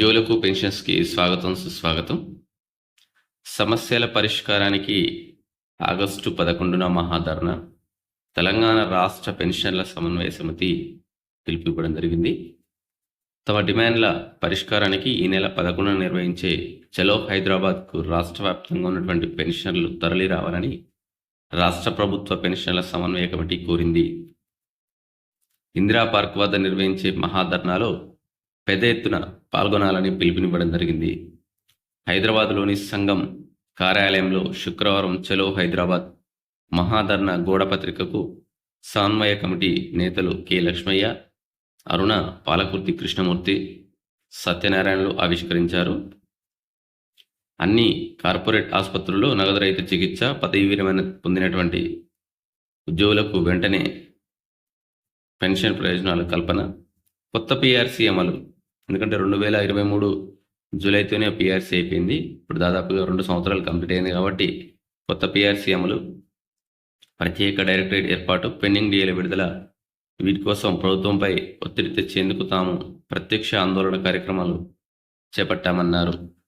ఉద్యోగులకు పెన్షన్స్కి స్వాగతం సుస్వాగతం. సమస్యల పరిష్కారానికి ఆగస్టు పదకొండున మహాధరణ తెలంగాణ రాష్ట్ర పెన్షన్ల సమన్వయ సమితి పిలుపు ఇవ్వడం జరిగింది. తమ డిమాండ్ల పరిష్కారానికి ఈ నెల పదకొండున నిర్వహించే చలో హైదరాబాద్కు రాష్ట్ర వ్యాప్తంగా ఉన్నటువంటి పెన్షన్లు తరలి రావాలని రాష్ట్ర ప్రభుత్వ పెన్షన్ల సమన్వయ కమిటీ కోరింది. ఇందిరా పార్క్ వద్ద నిర్వహించే మహాధర్నాలో పెద్ద ఎత్తున పాల్గొనాలని పిలుపునివ్వడం జరిగింది. హైదరాబాద్లోని సంఘం కార్యాలయంలో శుక్రవారం చలో హైదరాబాద్ మహాధర్ణ గోడపత్రికకు సాన్మయ కమిటీ నేతలు కె. లక్ష్మయ్య అరుణ పాలకుర్తి కృష్ణమూర్తి సత్యనారాయణలు ఆవిష్కరించారు. అన్ని కార్పొరేట్ ఆసుపత్రుల్లో నగదు రహిత చికిత్స పదవి విరమణ పొందినటువంటి ఉద్యోగులకు వెంటనే పెన్షన్ ప్రయోజనాల కల్పన కొత్త పిఆర్సీ అమలు ఎందుకంటే రెండు వేల ఇరవై మూడు జూలైతోనే పిఆర్సీ అయిపోయింది. ఇప్పుడు దాదాపుగా రెండు సంవత్సరాలు కంప్లీట్ అయింది కాబట్టి కొత్త పిఆర్సీ అమలు ప్రత్యేక డైరెక్టరేట్ ఏర్పాటు పెండింగ్ డిఏల విడుదల వీటి కోసం ప్రభుత్వంపై ఒత్తిడి తెచ్చేందుకు తాము ప్రత్యక్ష ఆందోళన కార్యక్రమాలు చేపట్టామన్నారు.